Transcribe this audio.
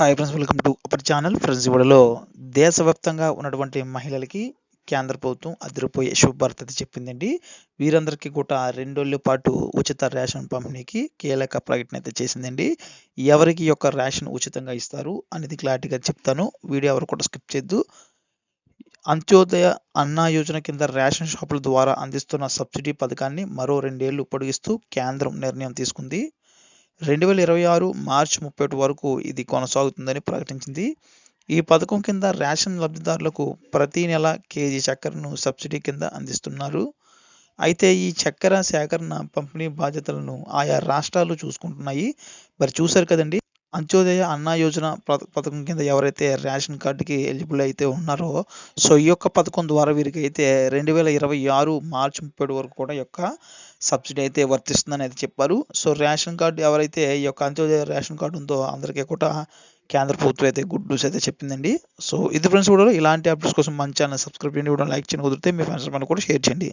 Hi friends welcome to our channel. Friends ఇవాళలో దేశవ్యాప్తంగా ఉన్నటువంటి మహిళలకి కేంద్ర ప్రభుత్వం అదిరిపోయే శుభవార్త చెప్పిందండి. వీరందరికీ కూడా రెండేళ్ళ పాటు ఉచిత రేషన్ పంపిణీకి కీలక ప్రకటన అయితే చేసిందండి. ఎవరికి యొక్క రేషన్ ఉచితంగా ఇస్తారు అనేది క్లారిటీగా చెప్తాను. వీడియో ఎవరు కూడా స్కిప్ చేయొద్దు. అంత్యోదయ అన్నా యోజన కింద రేషన్ షాపుల ద్వారా అందిస్తున్న సబ్సిడీ పథకాన్ని మరో రెండేళ్ళు పొడిగిస్తూ కేంద్రం నిర్ణయం తీసుకుంది. రెండు వేల ఇరవై ఆరు మార్చి ముప్పై ఒకటి వరకు ఇది కొనసాగుతుందని ప్రకటించింది. ఈ పథకం కింద రేషన్ లబ్ధిదారులకు ప్రతి నెల కేజీ చక్కెరను సబ్సిడీ కింద అందిస్తున్నారు. అయితే ఈ చక్కెర సేకరణ పంపిణీ బాధ్యతలను ఆయా రాష్ట్రాలు చూసుకుంటున్నాయి. మరి చూశారు కదండి అంత్యోదయ అన్న యోజన పథకం కింద ఎవరైతే రేషన్ కార్డుకి ఎలిజిబుల్ అయితే ఉన్నారో సో ఈ యొక్క పథకం ద్వారా వీరికి అయితే రెండు వేల ఇరవై ఆరు మార్చి ముప్పై వరకు కూడా యొక్క సబ్సిడీ అయితే వర్తిస్తుందని అయితే చెప్పారు. సో రేషన్ కార్డు ఎవరైతే ఈ యొక్క అంత్యోదయ రేషన్ కార్డు ఉందో అందరికీ కూడా కేంద్ర ప్రభుత్వం అయితే గుడ్ న్యూస్ అయితే చెప్పిందండి. సో ఇది ఫ్రెండ్స్ కూడా ఇలాంటి అప్డేట్స్ కోసం మంచి ఛానల్ సబ్స్క్రైబ్ చేయండి. కూడా లైక్ చేయండి. కుదిరితే మీ ఫ్రెండ్స్ మనం కూడా షేర్ చేయండి.